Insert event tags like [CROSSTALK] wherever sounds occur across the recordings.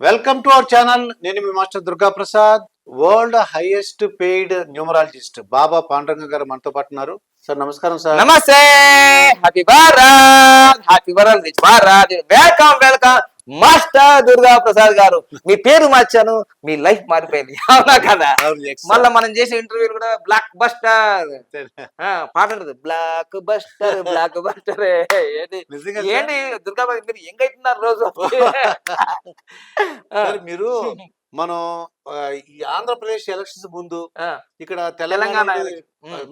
Welcome to our channel నేను మీ master Durga Prasad world highest paid numerologist Baba Panduranga garu మనతో పాటు ఉన్నారు. Sir నమస్కారం సార్. నమస్తే. Happy Bharat happy world rich Bharat welcome welcome master Durga Prasad garu. మీ పేరు మార్చాను మీ life మారిపోయింది. అవునా కదా. మళ్ళా మనం చేసే ఇంటర్వ్యూలు కూడా బ్లాక్ బస్టర్ పాట బ్లాక్ బస్టర్ బ్లాక్ బస్టర్ ఏంటి? దుర్గా మీరు ఎంగైతున్నారు రోజు. మీరు మనం ఈ ఆంధ్రప్రదేశ్ ఎలక్షన్స్ ముందు ఇక్కడ తెలంగాణ.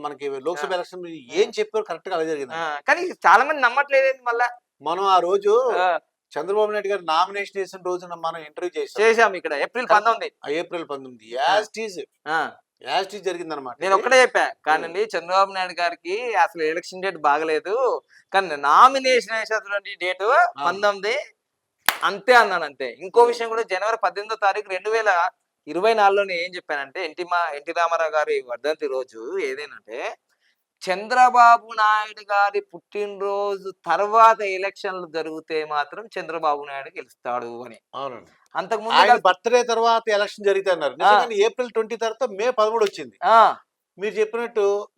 మనకి లోక్సభ ఎలక్షన్ ఏం చెప్పారు కరెక్ట్గా అలా జరిగింది. కానీ చాలా మంది నమ్మట్లేదేంటి మళ్ళా? మనం ఆ రోజు చంద్రబాబు నాయుడు గారు నామినేషన్ చేసిన రోజున మనం ఇంటర్వ్యూ చేసాం చేశాం ఇక్కడ. ఏప్రిల్ పంతొమ్మిది. ఏప్రిల్ పంతొమ్మిది. యాజ్ టీజ్ ఆ. యాజ్ టీజ్ జరిగింది అనమాట నేను ఒక్కటే చెప్పా. కానీ చంద్రబాబు నాయుడు గారికి అసలు ఎలక్షన్ డేట్ బాగలేదు. కానీ నామినేషన్ వేసేటువంటి డేట్ పంతొమ్మిది. అంతే అన్నాను అంతే. ఇంకో విషయం కూడా జనవరి పద్దెనిమిదో తారీఖు రెండు వేల ఇరవై నాలుగులోనే ఏం చెప్పానంటే ఎన్టీ మా ఎన్టీ రామారావు గారి వర్ధంతి రోజు ఏదేనంటే చంద్రబాబు నాయుడు గారి పుట్టినరోజు తర్వాత ఎలక్షన్లు జరిగితే మాత్రం చంద్రబాబు నాయుడు గెలుస్తాడు అని. అవునండి. అంతకు ఆయన ముందు బర్త్డే తర్వాత ఎలక్షన్ జరిగితే అన్నారు. ఏప్రిల్ ట్వంటీ తర్వాత మే పదమూడు వచ్చింది. మీరు చెప్పినట్టు.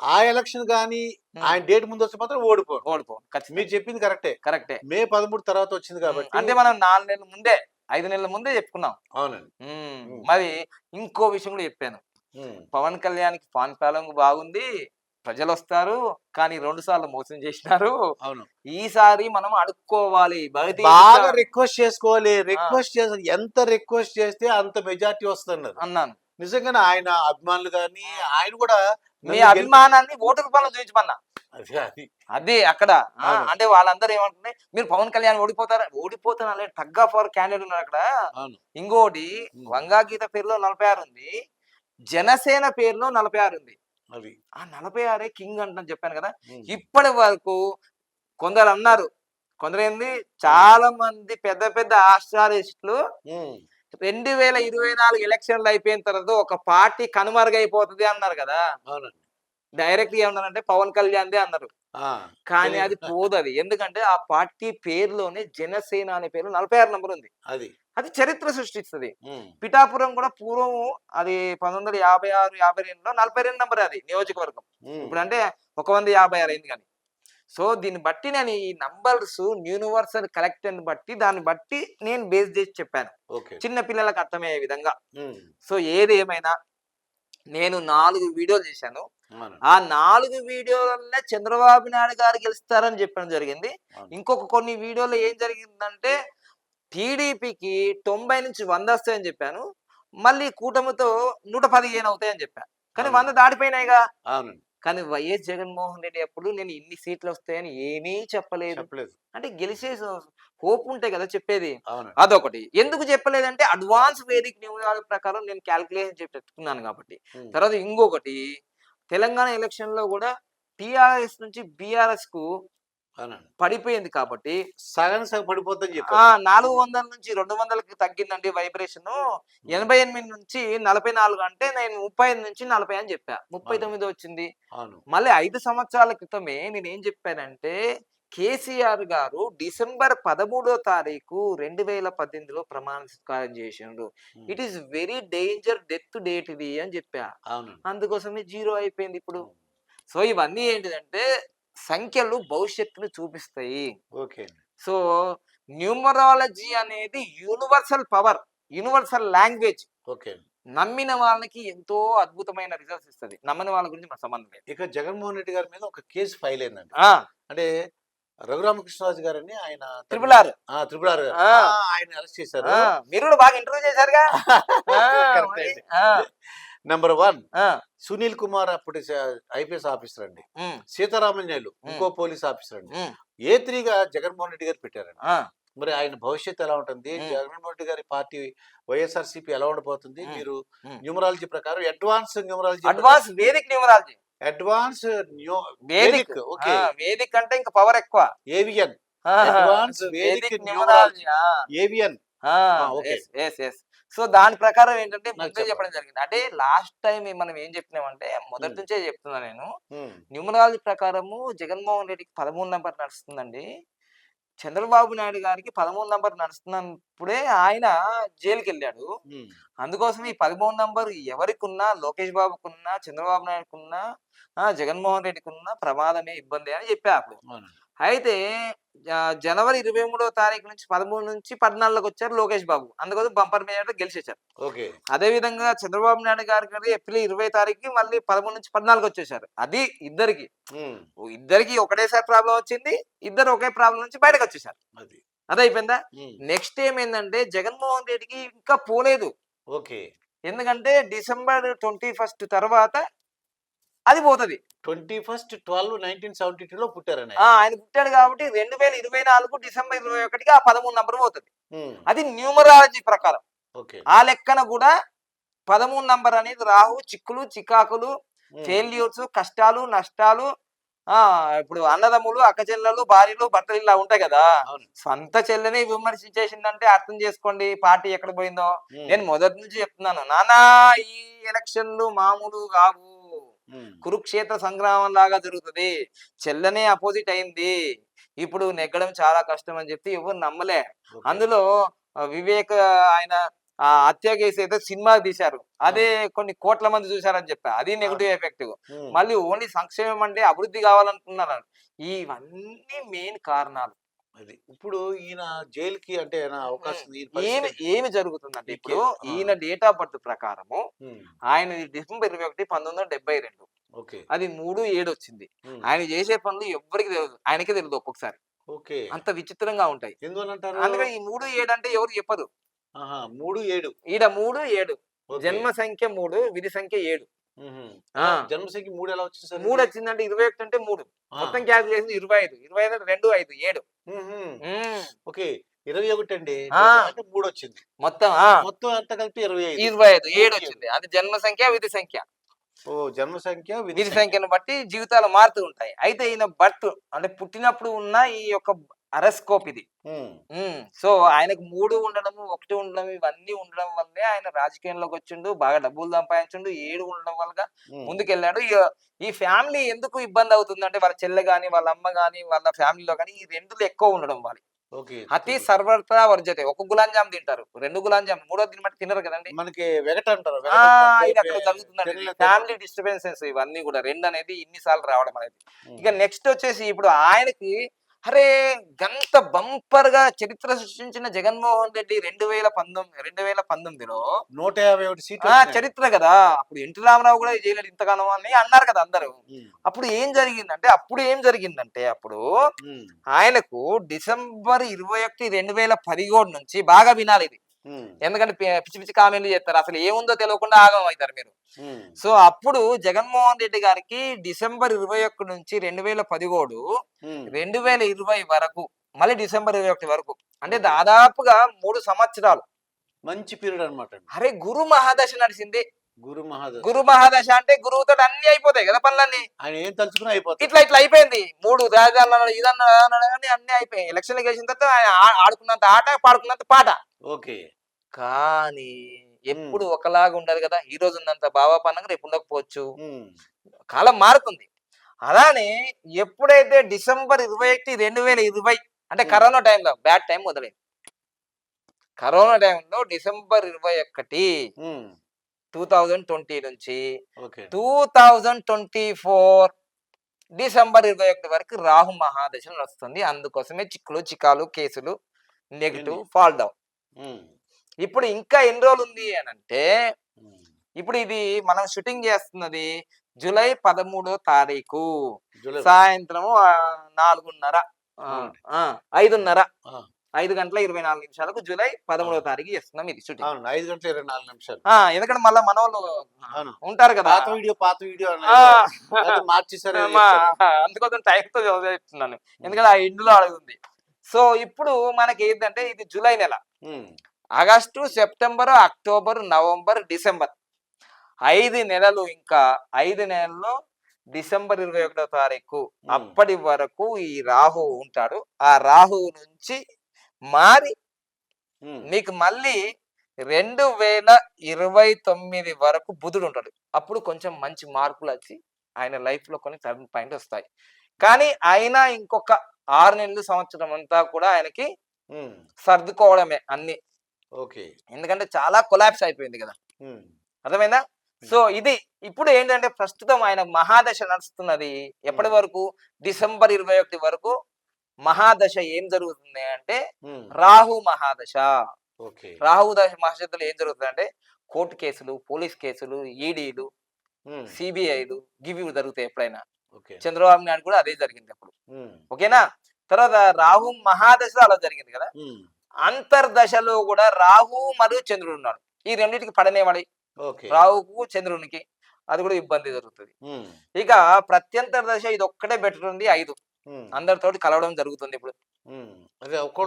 ఆ ఎలక్షన్ గానీ ఆయన డేట్ ముందు వస్తే మాత్రం ఓడిపో ఖచ్చితంగా. మీరు చెప్పింది కరెక్టే. కరెక్టే. మే పదమూడు తర్వాత వచ్చింది కాబట్టి అంటే మనం నాలుగు నెలల ముందే ఐదు నెలల ముందే చెప్పుకున్నాం. అవునండి. మరి ఇంకో విషయం కూడా చెప్పాను. పవన్ కళ్యాణ్కి పాన్ పాలన బాగుంది. ప్రజలు వస్తారు కానీ రెండు సార్లు మోసం చేసినారు. అవును. ఈసారి మనం అడుక్కోవాలి. బాగా రిక్వెస్ట్ చేసుకోవాలి. రిక్వెస్ట్ చేసి ఎంత రిక్వెస్ట్ చేస్తే అంత మెజార్టీ వస్తున్నారు. అన్నాను. నిజంగానే ఆయన అభిమానులు కానీ ఆయన కూడా మీ అభిమానాన్ని ఓటు రూపంలో చూపించమన్నా? అది అక్కడ. అంటే వాళ్ళందరూ ఏమంటున్నాయి మీరు పవన్ కళ్యాణ్ ఓడిపోతారా? ఓడిపోతాను అనే టగ్ ఆఫ్ అవర్ క్యాండిడేట్ ఉన్నారు అక్కడ. ఇంకోటి. వంగా గీత పేరులో నలభై ఆరు ఉంది. జనసేన పేరులో నలభై ఆరు ఉంది. అవి. ఆ నలభై ఆరే కింగ్ అంటాను చెప్పాను కదా. ఇప్పటి వరకు కొందరు అన్నారు కొందరు ఏంది చాలా మంది పెద్ద పెద్ద ఆస్ట్రాలిస్టులు ఉమ్. రెండు వేల ఇరవై నాలుగు ఎలక్షన్లు అయిపోయిన తర్వాత ఒక పార్టీ కనుమరుగైపోతుంది అన్నారు కదా! డైరెక్ట్ ఏమన్నారంటే పవన్ కళ్యాణ్ దే అన్నారు. కానీ. అది పోదు అది ఎందుకంటే ఆ పార్టీ పేరులోనే జనసేన అనే పేరు నలభై ఆరు నంబర్ ఉంది అది అది చరిత్ర సృష్టిస్తుంది. పిఠాపురం కూడా పూర్వం అది పంతొమ్మిది వందల యాభై ఆరు యాభై రెండులో నలభై రెండు నంబర్ అది నియోజకవర్గం. ఇప్పుడు అంటే ఒక వంద యాభై ఆరు అయింది కానీ సో దీన్ని బట్టి నేను ఈ నంబర్స్ యూనివర్సల్ కలెక్టెడ్ బట్టి దాన్ని బట్టి నేను బేస్ చేసి చెప్పాను చిన్న పిల్లలకు అర్థమయ్యే విధంగా. సో ఏది ఏమైనా నేను నాలుగు వీడియోలు చేశాను. ఆ నాలుగు వీడియోలనే చంద్రబాబు నాయుడు గారు గెలుస్తారని చెప్పడం జరిగింది. ఇంకొక కొన్ని వీడియోలో ఏం జరిగిందంటే టీడీపీకి తొంభై నుంచి వంద వస్తాయని చెప్పాను. మళ్ళీ కూటమితో నూట పదిహేను అవుతాయని చెప్పాను కానీ. వంద దాటిపోయినాయిగా. కానీ వైఎస్ జగన్మోహన్ రెడ్డి అప్పుడు నేను ఇన్ని సీట్లు వస్తాయని ఏమీ చెప్పలేదు. అంటే గెలిచే హోప్ ఉంటాయి కదా చెప్పేది. అదొకటి. ఎందుకు చెప్పలేదంటే అడ్వాన్స్ వేదిక నియమాల ప్రకారం నేను క్యాల్కులేషన్ చెప్పి పెట్టుకున్నాను కాబట్టి. తర్వాత ఇంకొకటి తెలంగాణ ఎలక్షన్లో కూడా టిఆర్ఎస్ నుంచి బిఆర్ఎస్కు పడిపోయింది కాబట్టి సగం సగం పడిపోద్దని ఆ చెప్పారు. నాలుగు వందల నుంచి రెండు వందలకి తగ్గిందండి వైబ్రేషన్. ఎనభై ఎనిమిది నుంచి నలభై నాలుగు అంటే నేను ముప్పై ఐదు నుంచి నలభై అని చెప్పా. ముప్పై. తొమ్మిది వచ్చింది. మళ్ళీ ఐదు సంవత్సరాల క్రితమే నేను ఏం చెప్పానంటే కేసీఆర్ గారు డిసెంబర్ పదమూడో తారీఖు రెండు వేల పద్దెనిమిదిలో ప్రమాణ స్వీకారం చేసిండ్రు ఉమ్. It is very danger death date ఇది అని చెప్పా. అందుకోసమే జీరో అయిపోయింది ఇప్పుడు. సో ఇవన్నీ ఏంటిదంటే సంఖ్యలు భవిష్యత్తును చూపిస్తాయి. ఓకే. సో న్యూమరాలజీ అనేది universal power universal language okay. నమ్మిన వాళ్ళకి ఎంతో అద్భుతమైన రిజల్ట్స్ ఇస్తుంది. నమ్మని వాళ్ళ గురించి మన సంబంధం లేదు. ఇక జగన్మోహన్ రెడ్డి గారి మీద ఒక కేసు ఫైల్ అయిందండి. అంటే రఘురామకృష్ణరాజు గారని ఆయన త్రిపుల్ ఆర్. ఆ, త్రిపుల్ ఆర్ ఆయన అరెస్ట్ చేశారు. మీరు కూడా బాగా ఇంటర్వ్యూ చేశారుగా? [LAUGHS] నెంబర్ వన్ సునీల్ కుమార్ అప్పటి ఐపీఎస్ ఆఫీసర్ అండి. ఉమ్, సీతారామన్యాయులు ఇంకో పోలీస్ ఆఫీసర్ అండి. ఏ త్రీగా జగన్మోహన్ రెడ్డి గారు పెట్టారండి. మరి ఆయన భవిష్యత్తు ఎలా ఉంటుంది. జగన్మోహన్ రెడ్డి గారి పార్టీ వైఎస్ఆర్సీపీ ఎలా ఉండబోతుంది. మీరు. న్యూమరాలజీ ప్రకారం advance numerology advance Vedic numerology. Advance Vedic. Okay. Vedic అంటే ఇంకా పవర్ ఎక్కువ. ఆ, Advanced Vedic numerology okay. Yes yes so దాని ప్రకారం ఏంటంటే ముందే చెప్పండి. జరిగింది. అంటే లాస్ట్ టైం మనం ఏం చెప్పినామంటే మొదటి. నుంచే చెప్తున్నా నేను. న్యూమరాలజీ ప్రకారము జగన్మోహన్ రెడ్డికి పదమూడు నెంబర్ నడుస్తుందండి. చంద్రబాబు నాయుడు గారికి పదమూడు నంబర్ నడుస్తున్నప్పుడే ఆయన జైలుకి వెళ్ళాడు అందుకోసం ఈ పదమూడు నంబర్ ఎవరికి ఉన్నా లోకేష్ బాబుకున్నా చంద్రబాబు నాయుడుకున్నా జగన్మోహన్ రెడ్డికి ఉన్నా ప్రమాదమే ఇబ్బంది అని చెప్పా అప్పుడు. అయితే జనవరి ఇరవై మూడో తారీఖు నుంచి పదమూడు నుంచి పద్నాలుగుకి వచ్చారు లోకేష్ బాబు. అందుకోసం బంపర్ మేయర్ గెలిచేశారు. అదే విధంగా చంద్రబాబు నాయుడు గారి గారు ఏప్రిల్ ఇరవై తారీఖుకి మళ్ళీ పదమూడు నుంచి పద్నాలుగు వచ్చేసారు అది ఇద్దరికి. ఇద్దరికి ఒకటేసారి ప్రాబ్లం వచ్చింది ఇద్దరు ఒకే ప్రాబ్లం నుంచి బయటకు వచ్చేసారు అది. అయిపోయిందా? నెక్స్ట్ ఏమైందంటే జగన్మోహన్ రెడ్డికి ఇంకా పోలేదు. ఓకే. ఎందుకంటే డిసెంబర్ ట్వంటీ ఫస్ట్ తర్వాత అది పోతది. Twenty first twelve nineteen seventy two లో పుట్టారని ఆ, ఆయన పుట్టాడు కాబట్టి రెండు వేల ఇరవై నాలుగు డిసెంబర్ ఇరవై ఒకటికి ఆ పదమూడు నంబర్ పోతుంది. అది న్యూమరాలజీ ప్రకారం. ఆ లెక్కన కూడా పదమూడు నంబర్ అనేది రాహు చిక్కులు చికాకులు ఫెయిల్యూర్స్ కష్టాలు నష్టాలు ఆ ఇప్పుడు అన్నదమ్ములు అక్క చెల్లెలు భార్యలు భర్తలు ఇలా ఉంటాయి కదా. సొంత చెల్లెని విమర్శించేసిందంటే అర్థం చేసుకోండి పార్టీ ఎక్కడ పోయిందో. నేను మొదటి నుంచి చెప్తున్నాను నానా ఈ ఎలక్షన్లు మామూలు కావు. కురుక్షేత్ర సంగ్రామం లాగా జరుగుతుంది. చెల్లెనే అపోజిట్ అయింది. ఇప్పుడు నెగ్గడం చాలా కష్టం అని చెప్పి ఎవరు నమ్మలే. అందులో వివేక్ ఆయన ఆ హత్య కేసు అయితే సినిమా తీశారు. అదే కొన్ని కోట్ల మంది చూశారని చెప్పా. అది నెగిటివ్ ఎఫెక్ట్. మళ్ళీ ఓన్లీ సంక్షేమం అంటే అభివృద్ధి కావాలనుకున్నారు ఇవన్నీ మెయిన్ కారణాలు. అది. ఇప్పుడు ఈయన జైలుకి అంటే ఏమైనా అవకాశం ఏమి ఏమి జరుగుతుందంటే ఇప్పుడు. ఈయన డేట్ ఆఫ్ బర్త్ ప్రకారము ఆయన డిసెంబర్ ఇరవై ఒకటి పంతొమ్మిది వందల డెబ్బై రెండు. అది మూడు ఏడు వచ్చింది. ఆయన చేసే పనులు ఎవ్వరికి తెలియదు ఆయనకే తెలియదు ఒక్కొక్కసారి. ఓకే. అంత విచిత్రంగా ఉంటాయి. అందుకని ఈ మూడు ఏడు అంటే ఎవరు చెప్పరు. ఆహా, మూడు ఏడు. ఈడ మూడు ఏడు. జన్మ సంఖ్య మూడు విధి సంఖ్య ఏడు. జన్మ సంఖ్య మూడు ఎలా వచ్చింది మూడు వచ్చిందంటే ఇరవై ఒకటి అంటే మూడు. మొత్తం క్యాల్కులేషన్ ఇరవై ఐదు. ఇరవై ఐదు రెండు ఐదు ఏడు. ఓకే. ఇరవై ఒకటి అండి. అంటే మూడు వచ్చింది మొత్తం మొత్తం అంతా కలిపి ఇరవై ఐదు? ఇరవై ఐదు ఏడు. వచ్చింది అది జన్మ సంఖ్య విధి సంఖ్య. ఓ జన్మ సంఖ్య విధి విధి సంఖ్య. సంఖ్యను బట్టి జీవితాలు మారుతూ ఉంటాయి. అయితే ఈయన బర్త్ అంటే పుట్టినప్పుడు ఉన్న ఈ యొక్క అరస్కోప్ ఇది. సో ఆయనకు మూడు ఉండడము ఒకటి ఉండడం ఇవన్నీ ఉండడం వల్లే ఆయన రాజకీయంలోకి వచ్చిండు బాగా డబ్బులు సంపాదించిండు ఏడు ఉండడం వల్ల ముందుకెళ్ళాడు. ఈ ఫ్యామిలీ ఎందుకు ఇబ్బంది అవుతుంది అంటే వాళ్ళ చెల్లె గాని వాళ్ళ అమ్మ గాని వాళ్ళ ఫ్యామిలీలో గాని ఈ రెండులు ఎక్కువ ఉండడం వాళ్ళు అతి సర్వత వర్జతే. ఒక గులాం జామ్ తింటారు. రెండు గులాం జామ్ మూడో దీని తినరు కదండి. మనకి వెగట అంటారు. ఇది అక్కడ జరుగుతుందండి. ఫ్యామిలీ డిస్టర్బెన్సెస్ ఇవన్నీ కూడా రెండు అనేది ఇన్నిసార్లు రావడం అనేది. ఇక నెక్స్ట్ వచ్చేసి ఇప్పుడు ఆయనకి అరే! గంత బంపర్గా చరిత్ర సృష్టించిన జగన్మోహన్ రెడ్డి రెండు వేల పంతొమ్మిది రెండు వేల పంతొమ్మిదిలో నూట యాభై ఒకటి సీట్లు. చరిత్ర కదా! అప్పుడు ఎన్టీ రామారావు కూడా చేయలేడు ఇంతగానో అని అన్నారు కదా అందరూ. అప్పుడు ఏం జరిగిందంటే అప్పుడు ఏం జరిగిందంటే అప్పుడు ఆయనకు డిసెంబర్ ఇరవై ఒకటి రెండు వేల పదిహేడు నుంచి బాగా వినాలి ఇది. ఎందుకంటే పిచ్చి పిచ్చి కామెంట్లు చేస్తారు. అసలు ఏముందో తెలియకుండా ఆగం అవుతారు మీరు. సో అప్పుడు జగన్మోహన్ రెడ్డి గారికి డిసెంబర్ ఇరవై ఒకటి నుంచి రెండు వేల పదిహేడు రెండు వేల ఇరవై వరకు మళ్ళీ డిసెంబర్ ఇరవై ఒకటి వరకు అంటే. దాదాపుగా మూడు సంవత్సరాలు. మంచి పీరియడ్ అనమాట అరే గురు మహాదశ నడిచింది. గురు మహాదశ. గురు మహాదశ అంటే గురువుతో అన్ని అయిపోతాయి కదా పనులన్నీ. ఆయన ఏం తలుచుకున్నా అయిపోతుంది ఇట్లా ఇట్లా అయిపోయింది. మూడు రాజధానులు ఇదన్నా అన్ని అయిపోయాయి. ఎలక్షన్లు గెలిచిన తర్వాత ఆయన ఆడుకున్నంత ఆట పాడుకున్నంత పాట. ఓకే. కానీ ఎప్పుడు ఒకలాగా ఉండదు కదా! ఈ రోజు ఉన్నంత బాబా పండుగ రేపు ఉండకపోవచ్చు. కాలం మారుతుంది. అలానే ఎప్పుడైతే డిసెంబర్ ఇరవై ఒకటి రెండు వేల ఇరవై అంటే. కరోనా టైంలో బ్యాడ్ టైం మొదలైంది. కరోనా టైంలో డిసెంబర్ ఇరవై ఒకటి టూ థౌజండ్ ట్వంటీ నుంచి two thousand twenty four December ఇరవై ఒకటి వరకు రాహు మహాదశ నడుస్తుంది. అందుకోసమే చిక్కులు చికాలు కేసులు నెగిటివ్? Fall down. ఇప్పుడు ఇంకా ఎన్ని రోజులు ఉంది అని అంటే ఇప్పుడు ఇది మనం షూటింగ్ చేస్తున్నది జూలై పదమూడో తారీఖు. సాయంత్రం నాలుగున్నర. ఐదున్నర. ఐదు గంటల ఇరవై నాలుగు నిమిషాలకు జూలై పదమూడో తారీఖు చేస్తున్నాం ఇది షూటింగ్. ఐదు గంటల ఇరవై నాలుగు నిమిషాలు. ఎందుకంటే మళ్ళీ మన వాళ్ళు. ఉంటారు కదా. పాత వీడియో పాత వీడియో మార్చేసారు అందుకోసం టైంతో చెప్తున్నాను. ఎందుకంటే ఆ ఇందులో అడుగుతుంది సో ఇప్పుడు మనకి ఏంటంటే ఇది జూలై నెల. August September October November December. ఐదు నెలలు ఇంకా ఐదు నెలల్లో డిసెంబర్ ఇరవై ఒకటో తారీఖు అప్పటి వరకు ఈ రాహు ఉంటాడు. ఆ రాహు నుంచి మారి మీకు మళ్ళీ రెండు వేల ఇరవై తొమ్మిది వరకు బుధుడు ఉంటాడు. అప్పుడు కొంచెం మంచి మార్పులు వచ్చి ఆయన లైఫ్లో కొన్ని టర్న్ పాయింట్ వస్తాయి. కానీ అయినా ఇంకొక ఆరు నెలలు సంవత్సరం అంతా కూడా ఆయనకి సర్దుకోవడమే అన్ని ఓకే. ఎందుకంటే చాలా కొలాప్స్ అయిపోయింది కదా. అర్థమైందా? సో ఇది ఇప్పుడు ఏంటంటే ప్రస్తుతం ఆయన మహాదశ నడుస్తున్నది ఎప్పటి వరకు? డిసెంబర్ ఇరవై ఒకటి వరకు మహాదశ ఏం జరుగుతుంది అంటే రాహు మహాదశ. ఓకే. రాహు దశ మహాదశలో ఏం జరుగుతుంది అంటే కోర్టు కేసులు పోలీస్ కేసులు ఈడీలు సిబిఐలు గివి జరుగుతాయి ఎప్పుడైనా. ఓకే. చంద్రబాబు నాయుడు కూడా అదే జరిగింది అప్పుడు. ఓకేనా? తర్వాత రాహు మహాదశ అలా జరిగింది కదా. అంతర్దశలో కూడా రాహు మరియు చంద్రుడు ఉన్నాడు ఈ రెండింటికి పడనేవాడి రాహుకు చంద్రునికి అది కూడా ఇబ్బంది జరుగుతుంది. ఇక ప్రత్యంతర దశ ఇది ఒక్కటే బెటర్ ఉంది ఐదు. అందరితోటి కలవడం జరుగుతుంది ఇప్పుడు.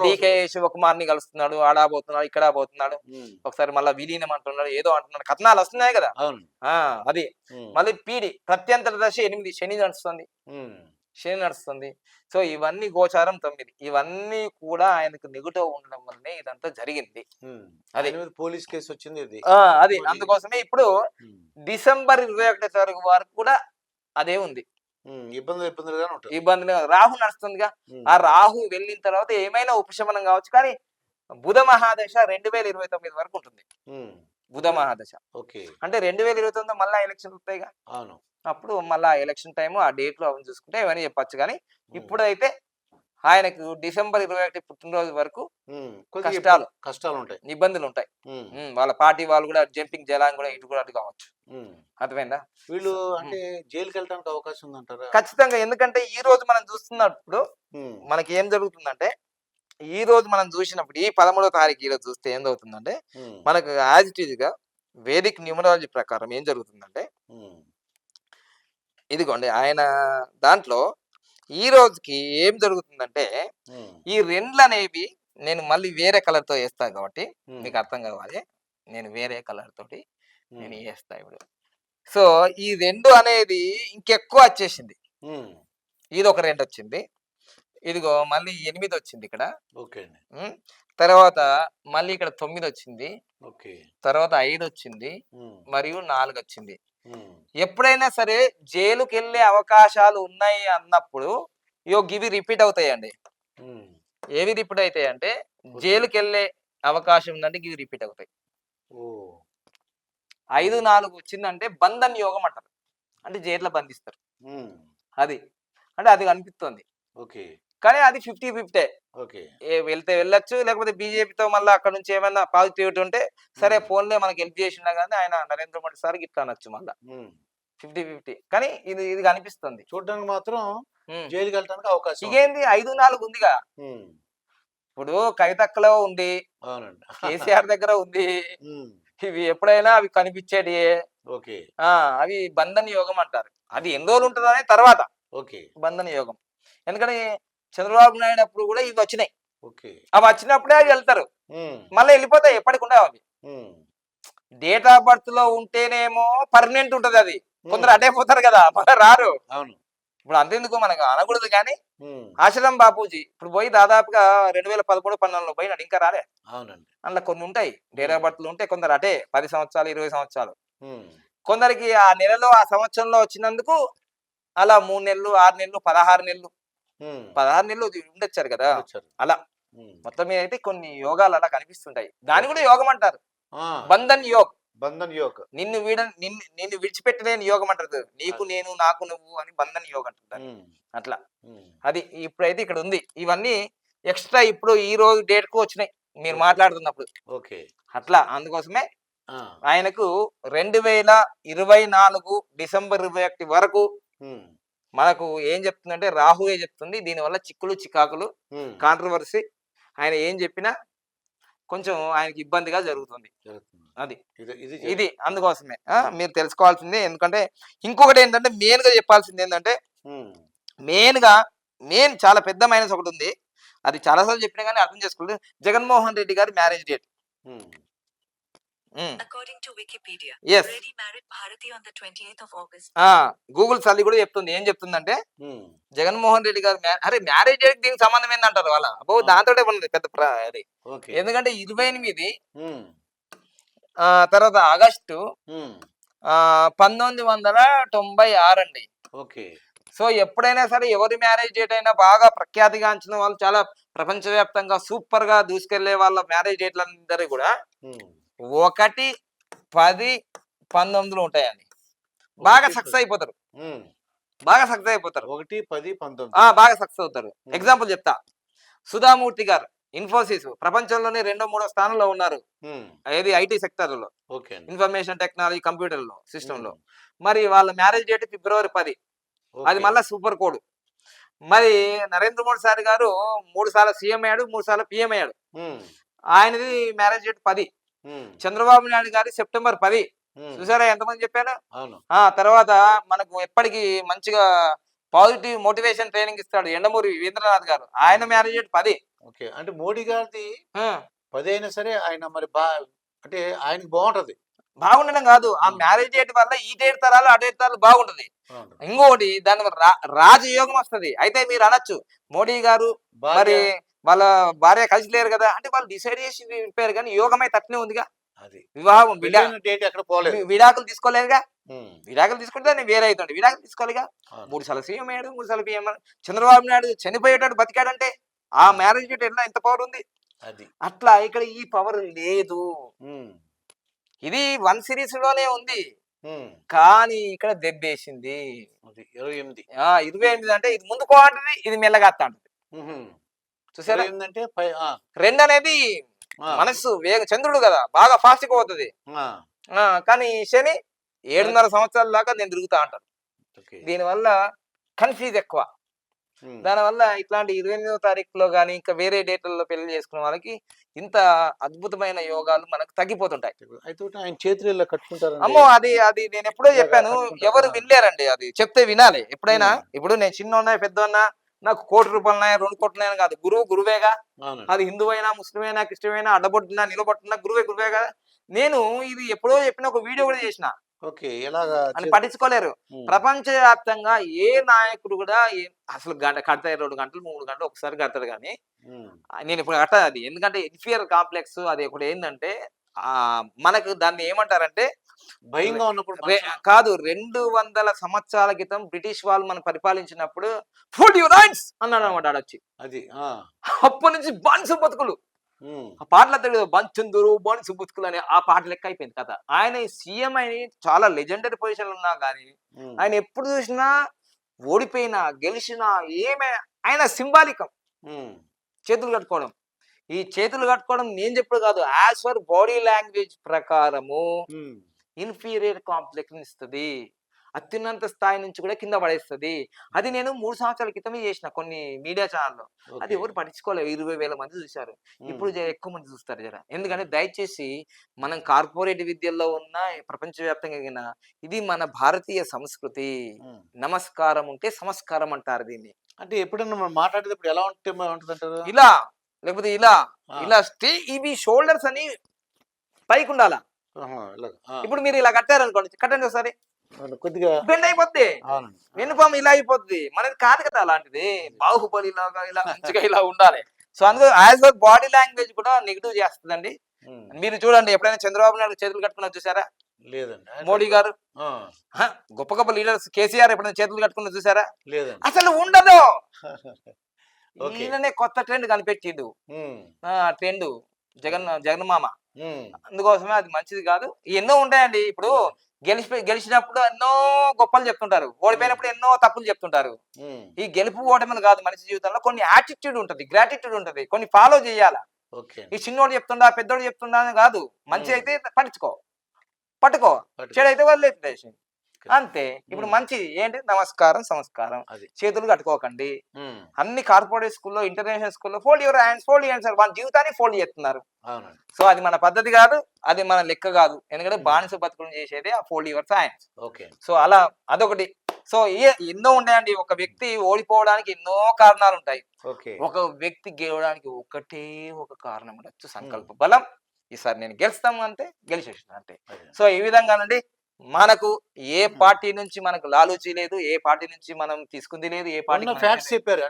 డీకే శివకుమార్ని కలుస్తున్నాడు ఆడా పోతున్నాడు ఇక్కడ పోతున్నాడు ఒకసారి మళ్ళీ విలీనం అంటున్నాడు ఏదో అంటున్నాడు. కథనాలు వస్తున్నాయి కదా. అది. మళ్ళీ పీడి ప్రత్యంతర దశ ఎనిమిది శని నడుస్తుంది. శని నడుస్తుంది. సో ఇవన్నీ గోచారం తొమ్మిది. ఇవన్నీ కూడా ఆయనకు నెగిటివ్ ఉండడం వల్లనే ఇదంతా జరిగింది. అది. పోలీస్ కేసు వచ్చింది అది. అందుకోసమే ఇప్పుడు డిసెంబర్ ఇరవై ఒకటో తారీఖు వరకు కూడా అదే ఉంది. ఉమ్, ఇబ్బందులు ఇబ్బందులుగానే ఉంటుంది ఇబ్బంది రాహు నడుస్తుందిగా. ఆ రాహు వెళ్ళిన తర్వాత ఏమైనా ఉపశమనం కావచ్చు కానీ బుధ మహాదశ రెండు వేల ఇరవై తొమ్మిది వరకు ఉంటుంది. బుధ మహాదశ. ఓకే. అంటే రెండు వేల ఇరవై తొమ్మిది మళ్ళీ ఎలక్షన్ వస్తాయిగా. అవును. అప్పుడు మళ్ళీ ఎలక్షన్ టైం ఆ డేట్లో అవన్నీ చూసుకుంటే ఇవన్నీ చెప్పొచ్చు కానీ ఇప్పుడైతే ఆయనకు డిసెంబర్ ఇరవై ఒకటి పుట్టినరోజు వరకు కష్టాలు. కష్టాలు ఉంటాయి ఇబ్బందులు ఉంటాయి వాళ్ళ పార్టీ వాళ్ళు కూడా జంపింగ్ జలాంగ్ కూడా ఇటు కూడా అటు కావచ్చు. అర్థమైందా? వీళ్ళు అంటే జైలుకి వెళ్ళడానికి అవకాశం ఉందంటారా? ఖచ్చితంగా. ఎందుకంటే ఈ రోజు మనం చూస్తున్నప్పుడు మనకి ఏం జరుగుతుందంటే ఈ రోజు మనం చూసినప్పుడు ఈ పదమూడో తారీఖు ఈ రోజు చూస్తే ఏం జరుగుతుందంటే ఉమ్, మనకు యాజ్ ఇట్ ఈజ్గా వేదిక్ న్యూమరాలజీ ప్రకారం ఏం జరుగుతుందంటే ఇదిగోండి ఆయన దాంట్లో ఈ రోజుకి ఏం జరుగుతుందంటే ఈ రెండ్లు అనేవి నేను మళ్ళీ వేరే కలర్తో వేస్తాను కాబట్టి మీకు అర్థం కావాలి. నేను వేరే కలర్ తోటి నేను వేస్తా ఇప్పుడు. సో ఈ రెండు అనేది ఇంకెక్కువ వచ్చేసింది. ఇది ఒక రెండు వచ్చింది. ఇదిగో మళ్ళీ ఎనిమిది వచ్చింది ఇక్కడ. ఓకే తర్వాత మళ్ళీ ఇక్కడ తొమ్మిది వచ్చింది ఓకే. తర్వాత ఐదు వచ్చింది మరియు నాలుగు వచ్చింది ఎప్పుడైనా సరే జైలుకి వెళ్ళే అవకాశాలు ఉన్నాయి అన్నప్పుడు ఇయో గివి రిపీట్ అవుతాయండి. ఏవి రిపీట్ అవుతాయి అంటే జైలుకి వెళ్ళే అవకాశం ఉందంటే గివి రిపీట్ అవుతాయి. ఐదు నాలుగు వచ్చిందంటే బంధన్ యోగం అంటారు. అంటే జైల్లో బంధిస్తారు. అది. అంటే అది కనిపిస్తుంది. ఓకే. కానీ అది ఫిఫ్టీ ఫిఫ్టీ వెళ్తే వెళ్ళొచ్చు లేకపోతే బీజేపీతో మళ్ళీ అక్కడ నుంచి ఏమైనా పాజిటివిటీ ఉంటే సరే ఫోన్లే మనకి హెల్ప్ చేసిండా కానీ ఆయన నరేంద్ర మోడీ సార్ ఇట్లా అనొచ్చు మళ్ళీ. ఫిఫ్టీ ఫిఫ్టీ కానీ ఇది ఇది కనిపిస్తుంది. చూడడానికి మాత్రం. జైలుకి వెళ్ళడానికి అవకాశం. ఇకేంది ఐదు నాలుగు ఉందిగా ఇప్పుడు కవితక్కలో ఉంది కేసీఆర్ దగ్గర ఉంది ఇవి ఎప్పుడైనా అవి కనిపించేటి ఓకే. ఆ అవి బంధన యోగం అంటారు. అది ఎన్ని రోజులు ఉంటుందని తర్వాత ఓకే. బంధన యోగం. ఎందుకంటే చంద్రబాబు నాయుడు అప్పుడు కూడా ఇవి వచ్చినాయి. అవి వచ్చినప్పుడే అవి వెళ్తారు. మళ్ళీ వెళ్ళిపోతాయి ఎప్పటికి ఉండవు అవి. డేట్ ఆఫ్ బర్త్లో ఉంటేనేమో పర్మనెంట్ ఉంటది అది. కొందరు అటే పోతారు కదా మళ్ళీ రారు. అవును. ఇప్పుడు అంతెందుకు మనకు అనకూడదు కానీ ఆశ్రమ్ బాపూజీ ఇప్పుడు పోయి దాదాపుగా రెండు వేల పదకొండు పన్నెండులో పోయినాడు ఇంకా రాలే. అవునండి. అందులో కొన్ని ఉంటాయి. డేట్ ఆఫ్ బర్త్లు ఉంటే కొందరు అటే పది సంవత్సరాలు ఇరవై సంవత్సరాలు. కొందరికి ఆ నెలలో ఆ సంవత్సరంలో వచ్చినందుకు అలా మూడు నెలలు ఆరు నెలలు పదహారు నెలలు పదహారు నెలలు ఉండొచ్చారు కదా. అలా మొత్తం మీద అయితే కొన్ని యోగాలు అలా కనిపిస్తుంటాయి. దాని కూడా యోగం అంటారు. బంధన్ యోగ్. బంధన్ యోగ్. నిన్ను వీడ నిన్ను నిన్ను విడిచిపెట్టలేని యోగం అంటారు. నీకు నేను నాకు నువ్వు అని బంధన్ యోగం. ఉమ్, అట్లా. అది ఇప్పుడైతే ఇక్కడ ఉంది. ఇవన్నీ ఎక్స్ట్రా ఇప్పుడు ఈ రోజు డేట్కు వచ్చినాయి. మీరు. మాట్లాడుతున్నప్పుడు. ఓకే. అట్లా అందుకోసమే ఆయనకు రెండు వేల ఇరవై నాలుగు డిసెంబర్ ఇరవై ఒకటి వరకు మనకు ఏం చెప్తుందంటే రాహుయే చెప్తుంది. దీనివల్ల చిక్కులు చికాకులు కాంట్రవర్సీ ఆయన ఏం చెప్పినా కొంచెం ఆయనకి ఇబ్బందిగా జరుగుతుంది. అది. ఇది అందుకోసమే. మీరు తెలుసుకోవాల్సిందే. ఎందుకంటే ఇంకొకటి ఏంటంటే మెయిన్గా చెప్పాల్సింది ఏంటంటే మెయిన్గా మెయిన్ చాలా పెద్ద మైనస్ ఒకటి ఉంది. అది చాలాసార్లు చెప్పినా కానీ అర్థం చేసుకోలేదు. జగన్మోహన్ రెడ్డి గారి marriage date um, According to Wikipedia, S Reddy married Bharati on the 28th of August. Google సల్లి కూడా చెప్తుంది. ఏం చెప్తుందంటే ఉమ్, జగన్మోహన్ రెడ్డి గారు అరే మ్యారేజ్ డేట్ దీనికి సంబంధం ఏందంటారు వాళ్ళ? అబ్బో ఆ. దాంతో ఉన్నది పెద్ద ప్ర- అది. ఓకే ఎందుకంటే ఇరవై ఎనిమిది ఆ, తర్వాత ఆగస్టు ఆ, పంతొమ్మిది వందల తొంభై ఆరు అండి ఓకే సో ఎప్పుడైనా సరే ఎవరి మ్యారేజ్ డేట్ అయినా బాగా ప్రఖ్యాతిగాంచిన వాళ్ళు చాలా ప్రపంచవ్యాప్తంగా సూపర్గా దూసుకెళ్ళే వాళ్ళ మ్యారేజ్ డేట్లు అందరూ కూడా. ఒకటి పది పంతొమ్మిదిలో ఉంటాయండి. బాగా సక్సెస్ అయిపోతారు. బాగా సక్సెస్ అయిపోతారు. ఒకటి పది పంతొమ్మిది. బాగా సక్సెస్ అవుతారు. ఎగ్జాంపుల్ చెప్తా. సుధామూర్తి గారు ఇన్ఫోసిస్ ప్రపంచంలోనే రెండో మూడో స్థానంలో ఉన్నారు. ఏది? ఐటీ సెక్టర్లో ఇన్ఫర్మేషన్ టెక్నాలజీ కంప్యూటర్లో సిస్టమ్లో. మరి వాళ్ళ మ్యారేజ్ డేట్ ఫిబ్రవరి పది. అది. మళ్ళా సూపర్ కోడ్. మరి నరేంద్ర మోడీ సార్ గారు మూడు సార్లు సీఎం అయ్యాడు మూడు సార్లు పిఎం అయ్యాడు. ఆయనది మ్యారేజ్ డేట్ పది. చంద్రబాబు నాయుడు గారి సెప్టెంబర్ పది. చూసారా ఎంతమంది చెప్పాను ఆ తర్వాత మనకు ఎప్పటికీ మంచిగా పాజిటివ్ మోటివేషన్ ట్రైనింగ్ ఇస్తాడు ఎండమూరి వీరేంద్రనాథ్ గారు. ఆయన మ్యారేజ్ డేట్ పది. ఓకే. అంటే మోడీ గారిది పది అయినా సరే ఆయన మరి బా అంటే ఆయనకి బాగుంటది. బాగుండడం కాదు. ఆ. మ్యారేజ్ డేట్ వల్ల ఈ డేట్ తరాలు ఆ డేట్ తరాలు బాగుంటది. ఇంకోటి దాని రాజయోగం వస్తది. అయితే మీరు అనొచ్చు. మోడీ గారు మరి వాళ్ళ భార్య కలిసి లేరు కదా అంటే వాళ్ళు డిసైడ్ చేసి విడిపోయారు కానీ యోగం అయితే అట్లే ఉందిగా. అది. వివాహం విడాకులు తీసుకోలేదుగా. విడాకులు తీసుకుంటే దాన్ని వేరే అవుతుంది విడాకులు తీసుకోలేగా. మూడు సార్లు సీఎం అయ్యాడు మూడు సార్లు పిఎం చంద్రబాబు నాయుడు చనిపోయేటట్టు బతికాడంటే ఆ మ్యారేజ్ ఎట్లా? ఎంత పవర్ ఉంది? అది. అట్లా ఇక్కడ ఈ పవర్ లేదు. ఇది వన్ సిరీస్లోనే ఉంది. కానీ ఇక్కడ దెబ్బేసింది. ఇరవై ఎనిమిది. ఇరవై ఎనిమిది అంటే ఇది ముందుకో అంటది ఇది మెల్లగా అత్త అంటది ఉహుం. చూసారా? రెండు అనేది మనస్సు వేగ చంద్రుడు కదా బాగా ఫాస్ట్గా పోతుంది కానీ శని ఏడున్నర సంవత్సరాల దాకా నేను తిరుగుతా అంటాను. దీనివల్ల కన్ఫ్యూజ్ ఎక్కువ. దానివల్ల ఇట్లాంటి ఇరవై ఎనిమిదో తారీఖులో కానీ ఇంకా వేరే డేట్లలో పెళ్ళి చేసుకున్న వాళ్ళకి ఇంత అద్భుతమైన యోగాలు మనకు తగ్గిపోతుంటాయి. అయితే ఒకటి ఆయన చేతులు ఇలా కట్టుకుంటారు అమ్మో అది అది నేను ఎప్పుడో చెప్పాను? ఎవరు వినలేరండి అది. చెప్తే వినాలి. ఎప్పుడైనా. ఇప్పుడు నేను చిన్న ఉన్నా పెద్ద ఉన్నా నాకు కోటి రూపాయలు ఉన్నాయా రెండు కోట్లు ఉన్నాయని కాదు. గురువు గురువేగా. అది హిందూ అయినా ముస్లిం అయినా క్రిస్టియన్ అయినా అడ్డబొట్టినా నిలబొట్టినా గురువే గురువే కదా నేను ఇది ఎప్పుడో చెప్పిన ఒక వీడియో కూడా చేసిన. ఓకే ఎలాగా అని పట్టించుకోలేరు. ఉమ్. ప్రపంచవ్యాప్తంగా ఏ నాయకుడు కూడా అసలు గంట కడతాయి రెండు గంటలు మూడు గంటలు ఒకసారి కడతాడు కానీ. నేను ఇప్పుడు కట్ట అది. ఎందుకంటే ఇన్ఫియర్ కాంప్లెక్స్ అది ఒకటి ఏంటంటే ఆ మనకు దాన్ని ఏమంటారంటే భయంగా ఉన్నప్పుడు కాదు రెండు వందల సంవత్సరాల క్రితం బ్రిటిష్ వాళ్ళు మనం పరిపాలించినప్పుడు ఫుడ్ యు రైట్స్ అన్నాడు అనమాట ఆడొచ్చి. అది అప్పటి నుంచి బాన్సు బతుకులు. ఆ పాటలు తెలియదు బంచుందురు బాన్సు బతుకులు అని ఆ పాట లెక్క అయిపోయింది కథ. ఆయన సీఎం అని చాలా లెజెండరీ పొజిషన్ ఉన్నా కానీ ఉమ్. ఆయన ఎప్పుడు చూసినా ఓడిపోయినా గెలిచినా ఏమే ఆయన సింబాలికం. చేతులు కట్టుకోవడం. ఈ చేతులు కట్టుకోవడం నేను చెప్పుడు కాదు యాజ్ ఫర్ బాడీ లాంగ్వేజ్ ప్రకారము. ఇన్ఫీరియర్ కాంప్లెక్స్ ఇస్తుంది. అత్యున్నత స్థాయి నుంచి కూడా కింద పడేస్తుంది. అది నేను మూడు సంవత్సరాల క్రితమే చేసిన కొన్ని మీడియా ఛానల్లో. అది. ఎవరు పట్టించుకోలేదు ఇరవై వేల మంది చూశారు. ఇప్పుడు జర ఎక్కువ మంది చూస్తారు జర. ఎందుకంటే దయచేసి మనం కార్పొరేట్ విద్యల్లో ఉన్న ప్రపంచవ్యాప్తంగా ఇది మన భారతీయ సంస్కృతి. నమస్కారం ఉంటే సంస్కారం అంటారు దీన్ని. అంటే ఎప్పుడన్నా మనం మాట్లాడేటప్పుడు ఎలా ఉంటే ఇలా లేకపోతే ఇలా. ఇలా స్టే ఇవి షోల్డర్స్ అని పైకి ఉండాలా. ఇప్పుడు మీరు ఇలా కట్టారు అనుకోండి కట్టండి ఒకసారి. కొద్దిగా బెండ్ అయిపోద్ది. వెనుపాము ఇలా అయిపోద్ది. మనది కాదు కదా అలాంటిది. బాహుబలి లాగా ఇలా మంచిగా ఇలా ఉండాలి. సో అందులో యాజ్ పర్ బాడీ లాంగ్వేజ్ కూడా నెగిటివ్ చేస్తుందండి. మీరు చూడండి ఎప్పుడైనా చంద్రబాబు నాయుడు చేతులు కట్టుకున్నా చూసారా? లేదండి. మోడీ గారు. గొప్ప గొప్ప లీడర్స్ కేసీఆర్ ఎప్పుడైనా చేతులు కట్టుకున్నా చూసారా? లేదండి. అసలు ఉండదు. [LAUGHS] ఈయననే కొత్త ట్రెండ్ కనిపెట్టిండు. ట్రెండ్. జగన్ జగన్ మామ. అందుకోసమే అది మంచిది కాదు. ఎన్నో ఉంటాయండి. ఇప్పుడు గెలిచి గెలిచినప్పుడు ఎన్నో గొప్పలు చెప్తుంటారు. ఓడిపోయినప్పుడు ఎన్నో తప్పులు చెప్తుంటారు. ఈ గెలుపు ఓటమిలు కాదు మనిషి జీవితంలో. కొన్ని యాటిట్యూడ్ ఉంటది గ్రాటిట్యూడ్ ఉంటది. కొన్ని ఫాలో చేయాలా. ఈ చిన్నోడు చెప్తుండా పెద్దోడు చెప్తుండా అని కాదు. మంచి. అయితే పట్టించుకో. పట్టుకో. చెడు అయితే వదిలేసి అంతే. ఇప్పుడు. మంచి ఏంటి? నమస్కారం సంస్కారం. అది. చేతులు కట్టుకోకండి. అన్ని కార్పొరేట్ స్కూల్లో ఇంటర్నేషనల్ స్కూల్లో fold your hands fold hands వాళ్ళ జీవితాన్ని ఫోల్డ్ చేస్తున్నారు. సో అది మన పద్ధతి కాదు. అది మన లెక్క కాదు. ఎందుకంటే బానిస బతుకులు చేసేది ఆ fold your hands. Okay. So అలా అదొకటి. సో ఎన్నో ఉంటాయండి ఒక వ్యక్తి ఓడిపోవడానికి ఎన్నో కారణాలు ఉంటాయి. ఓకే. ఒక వ్యక్తి గెలవడానికి ఒకటే ఒక కారణం ఉండొచ్చు. సంకల్ప బలం. ఈసారి నేను గెలుస్తాము అంటే గెలిచేసిన అంతే. సో ఈ విధంగానండి. మనకు ఏ పార్టీ నుంచి మనకు లాలూచి లేదు ఏ పార్టీ నుంచి మనం తీసుకుంది లేదు ఏ పార్టీ ఫ్యాక్ట్స్ చెప్పారు.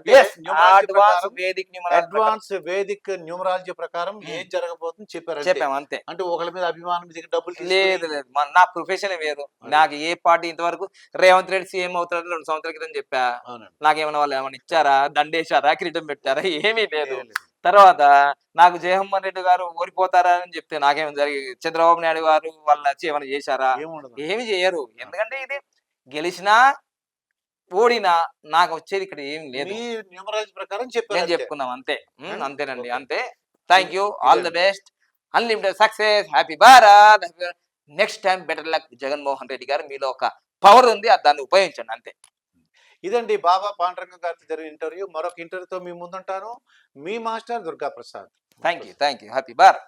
అడ్వాన్స్ వేదిక అడ్వాన్స్ వేదిక్ న్యూమరాలజీ ప్రకారం ఏం జరగబోతుంది చెప్పారు. చెప్పాము అంతే. అంటే ఒకళ్ళ మీద అభిమానం డబ్బులు లేదు లేదు. నా ప్రొఫెషన్ వేరు. నాకు ఏ పార్టీ ఇంతవరకు రేవంత్ రెడ్డి సీఎం అవుతారని రెండు సంవత్సరాల క్రితం చెప్పా. నాకేమైనా వాళ్ళు ఏమైనా ఇచ్చారా? దండేశారా? కిరీటం పెట్టారా? ఏమీ లేదు. తర్వాత నాకు జగన్మోహన్ రెడ్డి గారు ఓడిపోతారా అని చెప్తే నాకేమైనా జరిగి చంద్రబాబు నాయుడు గారు వాళ్ళు వచ్చి ఏమైనా చేశారా? ఏమి చేయరు. ఎందుకంటే ఇది గెలిచినా ఓడినా నాకు వచ్చేది ఇక్కడ ఏం లేదు. ప్రకారం నేను. చెప్పుకున్నాం అంతే? అంతేనండి. అంతే. Thank you all the best unlimited success happy Bharat next time better luck Jaganmohan Reddy garu. మీలో ఒక పవర్ ఉంది. అది దాన్ని ఉపయోగించండి. అంతే. ఇదండి బాబా పాండురంగ గారితో జరిగిన ఇంటర్వ్యూ. మరొక ఇంటర్వ్యూతో మీ ముందుంటాను. మీ master Durga Prasad thank you thank you happy Bharat